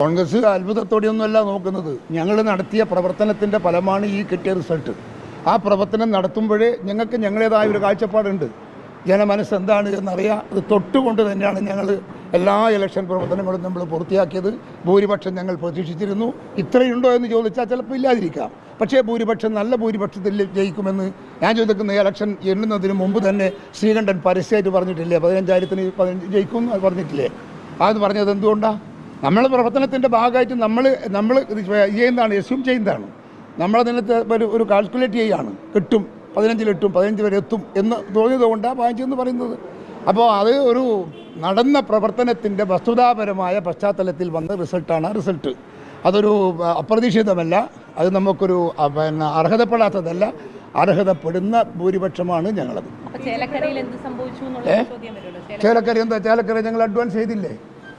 കോൺഗ്രസ് അത്ഭുതത്തോടെയൊന്നുമല്ല നോക്കുന്നത്. ഞങ്ങൾ നടത്തിയ പ്രവർത്തനത്തിന്റെ ഫലമാണ് ഈ കിട്ടിയ റിസൾട്ട് ആ പ്രവർത്തനം നടത്തുമ്പോഴേ ഞങ്ങൾക്ക് ഞങ്ങളുടേതായ ഒരു കാഴ്ചപ്പാടുണ്ട്. ജനമനസ്സ് എന്താണ് എന്നറിയാം അത് തൊട്ടുകൊണ്ട് തന്നെയാണ് ഞങ്ങൾ എല്ലാ ഇലക്ഷൻ പ്രവർത്തനങ്ങളും നമ്മൾ പൂർത്തിയാക്കിയത്. ഭൂരിപക്ഷം ഞങ്ങൾ പ്രതീക്ഷിച്ചിരുന്നു. ഇത്രയുണ്ടോ എന്ന് ചോദിച്ചാൽ ചിലപ്പോൾ ഇല്ലാതിരിക്കാം. പക്ഷേ ഭൂരിപക്ഷം നല്ല ഭൂരിപക്ഷത്തിൽ ജയിക്കുമെന്ന് ഞാൻ ചോദിക്കുന്ന ഇലക്ഷൻ എണ്ണുന്നതിന് മുമ്പ് തന്നെ ശ്രീകണ്ഠൻ പരസ്യമായിട്ട് പറഞ്ഞിട്ടില്ലേ? പതിനഞ്ചായിരത്തിന് പതിനഞ്ച് ജയിക്കും എന്ന് പറഞ്ഞിട്ടില്ലേ? അത് പറഞ്ഞത് എന്തുകൊണ്ടാണ് നമ്മളെ പ്രവർത്തനത്തിന്റെ ഭാഗമായിട്ട് നമ്മൾ നമ്മൾ ചെയ്യുന്നതാണ് എസ്യൂം ചെയ്യുന്നതാണ്. നമ്മളതിനകത്ത് ഒരു ഒരു കാൽക്കുലേറ്റ് ചെയ്യുകയാണ് കിട്ടും പതിനഞ്ചിലെട്ടും പതിനഞ്ച് വരെ എത്തും എന്ന് തോന്നിയത് കൊണ്ടാണ് പതിനഞ്ച് എന്ന് പറയുന്നത്. അപ്പോൾ അത് ഒരു നടന്ന പ്രവർത്തനത്തിന്റെ വസ്തുതാപരമായ പശ്ചാത്തലത്തിൽ വന്ന റിസൾട്ടാണ് ആ റിസൾട്ട് അതൊരു അപ്രതീക്ഷിതമല്ല. അത് നമുക്കൊരു പിന്നെ അർഹതപ്പെടാത്തതല്ല. അർഹതപ്പെടുന്ന ഭൂരിപക്ഷമാണ് ഞങ്ങളത്. ചേലക്കരയിൽ എന്താ ചേലക്കര ഞങ്ങൾ അഡ്വാൻസ് ചെയ്തില്ലേ?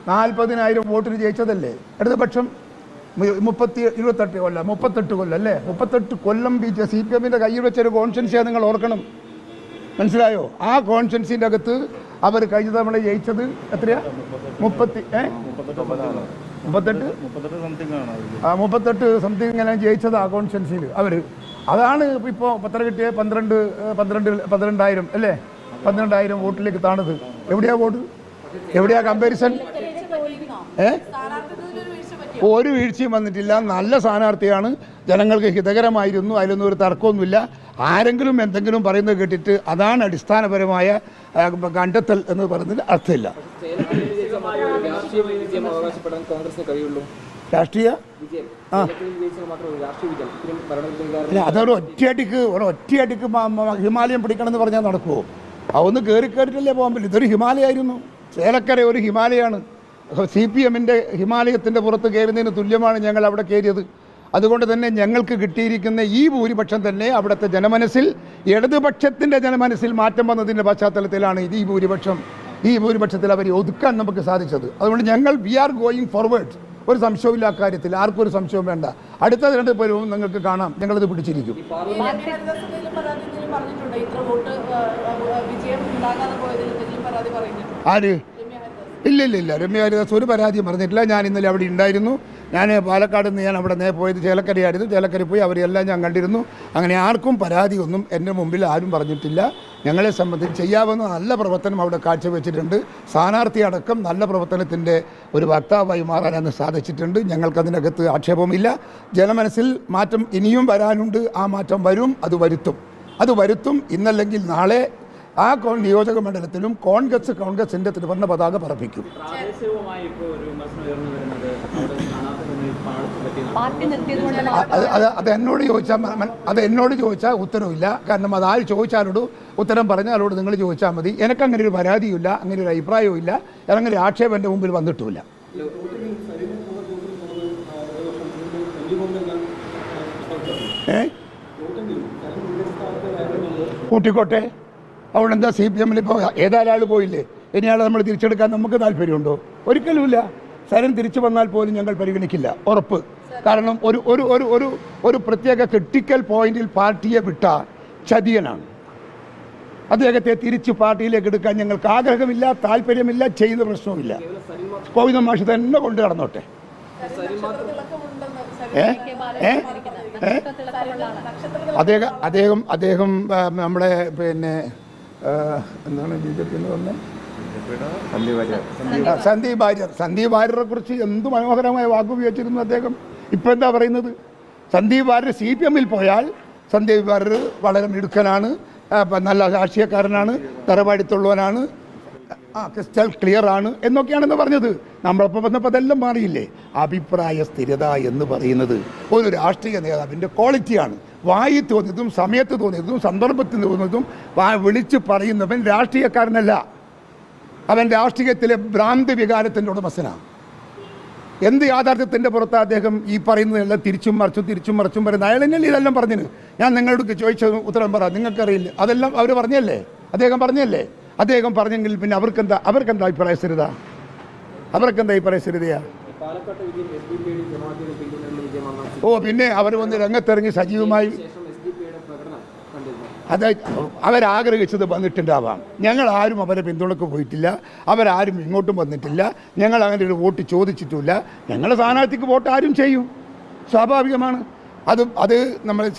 നാൽപ്പതിനായിരം വോട്ടിന് ജയിച്ചതല്ലേ? ഇടതുപക്ഷം മുപ്പത്തി ഇരുപത്തെട്ട് കൊല്ലം മുപ്പത്തെട്ട് കൊല്ലം അല്ലേ? മുപ്പത്തെട്ട് കൊല്ലം ബി ജെ സി പി എമ്മിന്റെ കയ്യിൽ വെച്ചൊരു കോൺഷ്യൻസിയാണ് നിങ്ങൾ ഓർക്കണം. മനസ്സിലായോ? ആ കോൺഷ്യൻസിന്റെ അകത്ത് അവർ കഴിഞ്ഞ തവണ ജയിച്ചത് എത്രയാ? മുപ്പത്തി ഏ? മുപ്പത്തെട്ട്? ആ മുപ്പത്തെട്ട് സംതിങ് ഇങ്ങനെ ജയിച്ചത് ആ കോൺഷ്യൻസിൽ അവർ അതാണ് ഇപ്പോൾ പത്ര കിട്ടിയ പന്ത്രണ്ട് പന്ത്രണ്ട് പന്ത്രണ്ടായിരം അല്ലേ? പന്ത്രണ്ടായിരം വോട്ടിലേക്ക് താണത്. എവിടെയാ വോട്ട്? എവിടെയാ കമ്പാരിസൺ ഏ? ഒരു വീഴ്ചയും വന്നിട്ടില്ല. നല്ല സ്ഥാനാർത്ഥിയാണ്. ജനങ്ങൾക്ക് ഹിതകരമായിരുന്നു. അതിലൊന്നും ഒരു തർക്കമൊന്നുമില്ല. ആരെങ്കിലും എന്തെങ്കിലും പറയുന്നത് കേട്ടിട്ട് അതാണ് അടിസ്ഥാനപരമായ കണ്ടെത്തൽ എന്ന് പറയുന്നതിൽ അർത്ഥമില്ല. രാഷ്ട്രീയ? ആ. അല്ല അതൊരു ഒറ്റയടിക്ക് ഒരു ഒറ്റയടിക്ക് ഹിമാലയം പിടിക്കണമെന്ന് പറഞ്ഞാൽ നടക്കുമോ അതൊന്ന് കയറി കയറിട്ടല്ലേ പോകാൻ പറ്റില്ല ഇതൊരു ഹിമാലയായിരുന്നു. ചേലക്കര ഒരു ഹിമാലയാണ്. സി പി എമ്മിന്റെ ഹിമാലയത്തിന്റെ പുറത്ത് കയറുന്നതിന് തുല്യമാണ് ഞങ്ങൾ അവിടെ കയറിയത്. അതുകൊണ്ട് തന്നെ ഞങ്ങൾക്ക് കിട്ടിയിരിക്കുന്ന ഈ ഭൂരിപക്ഷം തന്നെ അവിടുത്തെ ജനമനസ്സിൽ ഇടതുപക്ഷത്തിന്റെ ജനമനസ്സിൽ മാറ്റം വന്നതിന്റെ പശ്ചാത്തലത്തിലാണ് ഇത് ഈ ഭൂരിപക്ഷം. ഈ ഭൂരിപക്ഷത്തിൽ അവരെ ഒതുക്കാൻ നമുക്ക് സാധിച്ചത്. അതുകൊണ്ട് ഞങ്ങൾ വി ആർ ഗോയിങ് ഫോർവേഡ്. ഒരു സംശയമില്ല കാര്യത്തിൽ. ആർക്കും ഒരു സംശയവും വേണ്ട. അടുത്ത തിരഞ്ഞെടുപ്പ് നിങ്ങൾക്ക് കാണാം. ഞങ്ങളിത് പിടിച്ചിരിക്കും. ആര്? ഇല്ല ഇല്ല ഇല്ല രമ്യ ഹരിദാസ് ഒരു പരാതിയും പറഞ്ഞിട്ടില്ല. ഞാൻ ഇന്നലെ അവിടെ ഉണ്ടായിരുന്നു. ഞാൻ പാലക്കാട് നിന്ന് ഞാൻ അവിടെ നേ പോയത് ചേലക്കരയായിരുന്നു. ചേലക്കര പോയി അവരെല്ലാം ഞാൻ കണ്ടിരുന്നു. അങ്ങനെ ആർക്കും പരാതിയൊന്നും എന്റെ മുമ്പിൽ ആരും പറഞ്ഞിട്ടില്ല. ഞങ്ങളെ സംബന്ധിച്ച് ചെയ്യാവുന്ന നല്ല പ്രവർത്തനം അവിടെ കാഴ്ചവെച്ചിട്ടുണ്ട്. സ്ഥാനാർത്ഥി അടക്കം നല്ല പ്രവർത്തനത്തിന്റെ ഒരു വക്താവായി മാറാൻ അന്ന് സാധിച്ചിട്ടുണ്ട്. ഞങ്ങൾക്കതിനകത്ത് ആക്ഷേപമില്ല ജനമനസ്സിൽ മാറ്റം ഇനിയും വരാനുണ്ട്. ആ മാറ്റം വരും. അത് വരുത്തും. അത് വരുത്തും. ഇന്നല്ലെങ്കിൽ നാളെ ആ കോൺ നിയോജക മണ്ഡലത്തിലും കോൺഗ്രസ് കോൺഗ്രസിന്റെ ത്രിവർണ പതാക പറപ്പിക്കും. അത് അത് എന്നോട് ചോദിച്ചാൽ അത് എന്നോട് ചോദിച്ചാൽ ഉത്തരവില്ല. കാരണം അത് ആര് ചോദിച്ചാലോട് ഉത്തരം പറഞ്ഞാലോട് നിങ്ങൾ ചോദിച്ചാൽ മതി. എനിക്ക് അങ്ങനെ ഒരു പരാതിയില്ല അങ്ങനെ ഒരു അഭിപ്രായവും ഇല്ല. അങ്ങനെ ആക്ഷേപം എന്റെ മുമ്പിൽ വന്നിട്ടുമില്ല. ഏ? കൂട്ടിക്കോട്ടെ അവിടെ എന്താ സി പി എമ്മിൽ ഇപ്പോൾ ഏതായാലും ആൾ പോയില്ലേ? ഇനി ആളെ നമ്മൾ തിരിച്ചെടുക്കാൻ നമുക്ക് താല്പര്യമുണ്ടോ? ഒരിക്കലുമില്ല. സരൻ തിരിച്ചു വന്നാൽ പോലും ഞങ്ങൾ പരിഗണിക്കില്ല. ഉറപ്പ്. കാരണം ഒരു ഒരു ഒരു ഒരു ഒരു പ്രത്യേക ക്രിട്ടിക്കൽ പോയിന്റിൽ പാർട്ടിയെ വിട്ട ചതിയനാണ്. അദ്ദേഹത്തെ തിരിച്ച് പാർട്ടിയിലേക്ക് എടുക്കാൻ ഞങ്ങൾക്ക് ആഗ്രഹമില്ല താല്പര്യമില്ല ചെയ്യുന്ന പ്രശ്നവുമില്ല. കോവിന്ദ മാഷ് തന്നെ കൊണ്ടു നടന്നോട്ടെ. ഏ? ഏ? അദ്ദേഹം അദ്ദേഹം അദ്ദേഹം നമ്മുടെ പിന്നെ എന്താണ് ബി ജെ പി എന്ന് പറഞ്ഞത്? സന്ദീപ് വാര്യർ. സന്ദീപ് ഭാര്യരെ കുറിച്ച് എന്ത് മനോഹരമായ വാക്കുപയോഗിച്ചിരുന്നു അദ്ദേഹം? ഇപ്പം എന്താ പറയുന്നത്? സന്ദീപ് വാര്യർ സി പി എമ്മിൽ പോയാൽ സന്ദീപ് ഭാര്യർ വളരെ മിടുക്കനാണ് നല്ല രാഷ്ട്രീയക്കാരനാണ് തറവാടിത്തുള്ളവനാണ് ആ ക്രിസ്റ്റൽ ക്ലിയർ ആണ് എന്നൊക്കെയാണെന്ന് പറഞ്ഞത്. നമ്മളിപ്പോൾ വന്നപ്പോൾ അതെല്ലാം മാറിയില്ലേ? അഭിപ്രായ സ്ഥിരത എന്ന് പറയുന്നത് ഒരു രാഷ്ട്രീയ നേതാവിന്റെ ക്വാളിറ്റിയാണ്. വായി തോന്നിയതും സമയത്ത് തോന്നിയതും സന്ദർഭത്തിൽ തോന്നിയതും വിളിച്ച് പറയുന്നവൻ രാഷ്ട്രീയക്കാരനല്ല. അവൻ രാഷ്ട്രീയത്തിലെ ഭ്രാന്ത് വികാരത്തിന്റെ ഉടമസ്ഥനാണ് എന്ത് യാഥാർത്ഥ്യത്തിന്റെ പുറത്ത് അദ്ദേഹം ഈ പറയുന്നതെല്ലാം തിരിച്ചും മറിച്ചും തിരിച്ചും മറിച്ചും പറയുന്നത്? അയാൾ തന്നെയല്ലേ ഇതെല്ലാം പറഞ്ഞത്? ഞാൻ നിങ്ങളോട് ചോദിച്ച ഉത്തരം പറ നിങ്ങൾക്കറിയില്ല. അതെല്ലാം അവർ പറഞ്ഞല്ലേ അദ്ദേഹം പറഞ്ഞല്ലേ അദ്ദേഹം പറഞ്ഞെങ്കിൽ പിന്നെ അവർക്കെന്താ അവർക്കെന്താ അഭിപ്രായ സ്ഥിരത അവർക്കെന്താ അഭിപ്രായ സ്ഥിരതയാ ഓ പിന്നെ അവർ വന്ന് രംഗത്തിറങ്ങി സജീവമായി അത് അവരാഗ്രഹിച്ചത് വന്നിട്ടുണ്ടാവാം. ഞങ്ങൾ ആരും അവരെ പിന്തുണക്ക് പോയിട്ടില്ല. അവരാരും ഇങ്ങോട്ടും വന്നിട്ടില്ല. ഞങ്ങൾ അങ്ങനെ ഒരു വോട്ട് ചോദിച്ചിട്ടില്ല ഞങ്ങളുടെ സ്ഥാനാർത്ഥിക്ക് വോട്ട് ആരും ചെയ്യും. സ്വാഭാവികമാണ്. അത് അത് നമ്മൾ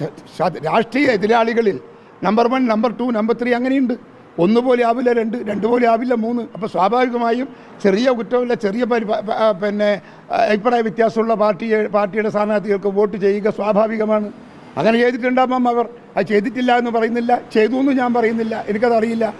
രാഷ്ട്രീയ എതിരാളികളിൽ number one number two number three അങ്ങനെയുണ്ട്. ഒന്ന് പോലെ ആവില്ല രണ്ട് രണ്ട് പോലെ ആവില്ല മൂന്ന്. അപ്പോൾ സ്വാഭാവികമായും ചെറിയ കുറ്റമില്ല ചെറിയ പിന്നെ അഭിപ്രായ വ്യത്യാസമുള്ള പാർട്ടിയെ പാർട്ടിയുടെ സ്ഥാനാർത്ഥികൾക്ക് വോട്ട് ചെയ്യുക സ്വാഭാവികമാണ്. അങ്ങനെ ചെയ്തിട്ടുണ്ടാവാം അവർ. അത് ചെയ്തിട്ടില്ല എന്ന് പറയുന്നില്ല. ചെയ്തു എന്ന് ഞാൻ പറയുന്നില്ല. എനിക്കതറിയില്ല.